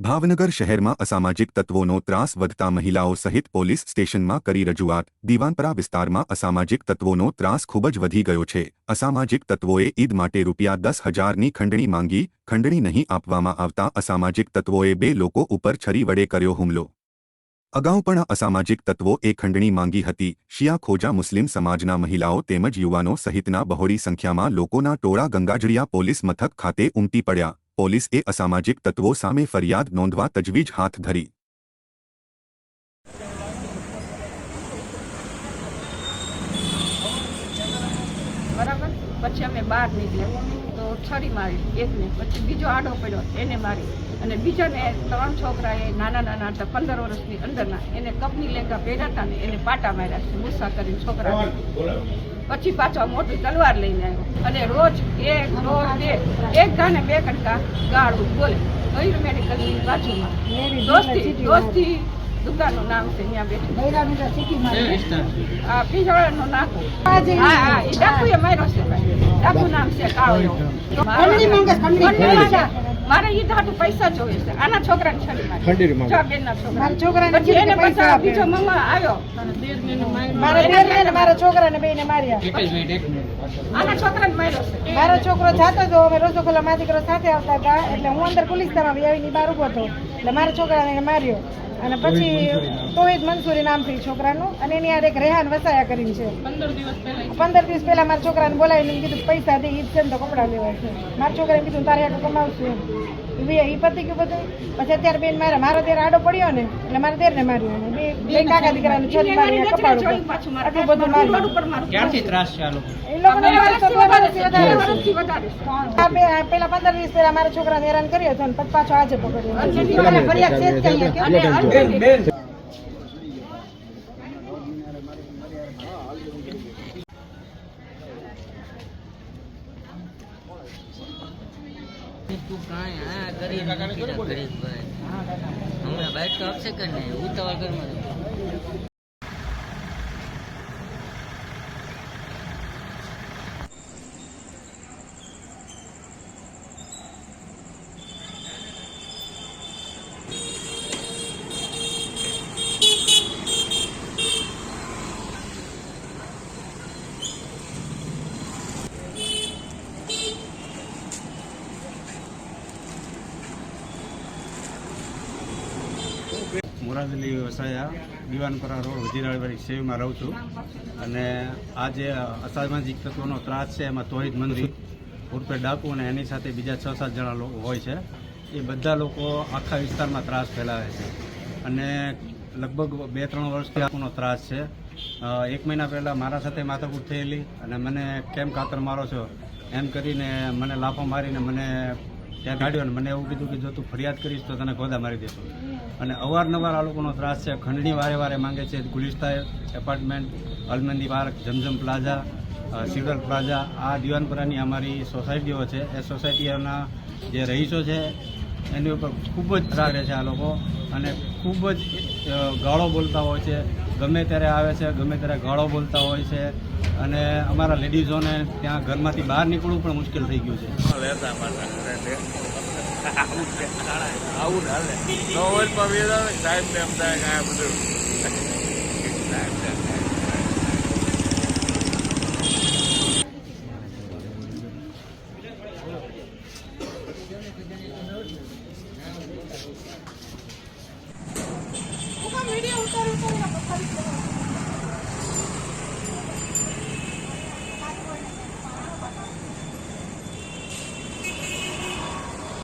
ભાવનગર શહેરમાં અસામાજિક તત્વોનો ત્રાસ વધતા મહિલાઓ સહિત પોલીસ સ્ટેશનમાં કરી રજૂઆત. દીવાનપરા વિસ્તારમાં અસામાજિક તત્વોનો ત્રાસ ખૂબ જ વધી ગયો છે. અસામાજિક તત્વોએ ઈદ માટે રૂપિયા દસ હજારની ખંડણી માંગી. ખંડણી નહીં આપવામાં આવતા અસામાજિક તત્વોએ બે લોકો ઉપર છરી વડે કર્યો હુમલો. અગાઉ પણ અસામાજિક તત્વો એ ખંડણી માંગી હતી. શિયા ખોજા મુસ્લિમ સમાજના મહિલાઓ તેમજ યુવાનો સહિતના બહોળી સંખ્યામાં લોકોના ટોળા ગંગાજળિયા પોલીસ મથક ખાતે ઉમટી પડ્યા. પોલીસ એ અસામાજિક તત્વો સામે ફરિયાદ નોંધવા તજવીજ હાથ ધરી. બરાબર? પછી અમે બહાર નીકળ્યા. તો છરી મારી, એકને. પછી બીજો આડો પડ્યો, એને મારી. અને બીજાને ત્રણ છોકરાએ નાના નાના હતા, પંદર વર્ષની અંદરના. એને કપની લેંગા પહેર્યા હતા ને એને પાટા માર્યા છે, ગુસ્સા કરીને છોકરા પછી પાછો મોટું તલવાર લઈને આવ્યો. અને રોજ એક રોજ બે એક ગાને બે કટકા ગાળું બોલે. ગયું મેડિકલની બાજુમાં. દોસ્તી દોસ્તી દુકાનનું નામ છે અહીંયા બેઠું. આ પિંજોળાનું નાકું. હા હા એ ડાકુએ માર્યો છે ડાકુ નામ છે કાળો ખંડણી માંગે, ખંડણી. મારે ઈ ધાતુ પૈસા જોઈએ છે. આના છોકરાને ખંડણી મારી. છોકરા. મારા છોકરાને પછી એને પૈસા બીજો મમ્મા આવ્યો. મારા બેનને ને મારા છોકરાને બેયને માર્યા. આના છોકરાને માર્યો છે. મારો છોકરો જાતો હતો. અમે રસોગોલા માં દીકરો સાથે આવતા હતા. એટલે હું અંદર પોલીસમાં આવીને બહાર ઊભો હતો. એટલે મારા છોકરાને એને માર્યો. અને પછી તોહિદ મંસૂરી નામ. છે છોકરાનું. અને એની યાર એક રેહાન વસાયા કરીને છે. પંદર દિવસ પહેલા મારા છોકરાને બોલાવીને કીધું પૈસા દે ઈદ છે ને તો કપડાં લેવા છે. મારા છોકરાએ કીધું તારે આટલું કમાવશું એમ. એ પતી ગયું બધું. પછી અત્યારે બેન મારે મારો ત્યારે આડો પડ્યો ને એટલે મારા દેરને માર્યો ને. બે બે કાકા દીકરાને છરી મારી. ઉપર. આટલું બધું માર્યું. ક્યારથી ત્રાસ છે એ લોકોને પેલા પંદર વીસ પેલા મારા છોકરાને હેરાન કર્યો હતો અને પછી પાછો આજે પકડ્યો ફરિયાદ છે જ ત્યાં હમણાં બાઈક તો આપશે કે નહીં? ઉતાવળ ઘરમાં મુરાદલી વસાયા દિવાનપરા રોડ વજીરાવાળી સેવીમાં રહું છું. અને આ જે અસામાજિક તત્વોનો ત્રાસ છે, એમાં તોહિદ મંદિર ઉર્ફે ડાકુ અને એની સાથે બીજા છ સાત જણા લોકો હોય છે. એ બધા લોકો આખા વિસ્તારમાં ત્રાસ ફેલાવે છે. અને લગભગ બે ત્રણ વર્ષથી આપણો ત્રાસ છે. એક મહિના પહેલાં મારા સાથે માથાકૂટ થયેલી અને મને કેમ કાતર મારો છો એમ કરીને મને લાફો મારીને મને ત્યાં કાઢ્યો અને મને એવું કીધું કે જો તું ફરિયાદ કરીશ તો તને ગોદા મારી દેશું. અને અવારનવાર આ લોકોનો ત્રાસ છે. ખંડણી વારે વારે માંગે છે. Gulista apartment Almandi park Zamzam plaza uh, plaza આ દિવાનપુરાની અમારી સોસાયટીઓ છે. એ સોસાયટીઓના જે રહીશો છે એની ઉપર ખૂબ જ ત્રાસ છે આ લોકો. અને ખૂબ જ ગાળો બોલતા હોય છે. ગમે ત્યારે આવે છે ગમે ત્યારે ગાળો બોલતા હોય છે. અને અમારા લેડીઝોને ત્યાં ઘરમાંથી બહાર નીકળવું પણ મુશ્કેલ થઈ ગયું છે. આવું હાલે નો હોય તો વેદ આવે ટાઈમ ટાઈમ થાય કાંઈ બધું ટાઈમ ટાઈમ મીડિયા ઉતાર ઉતાર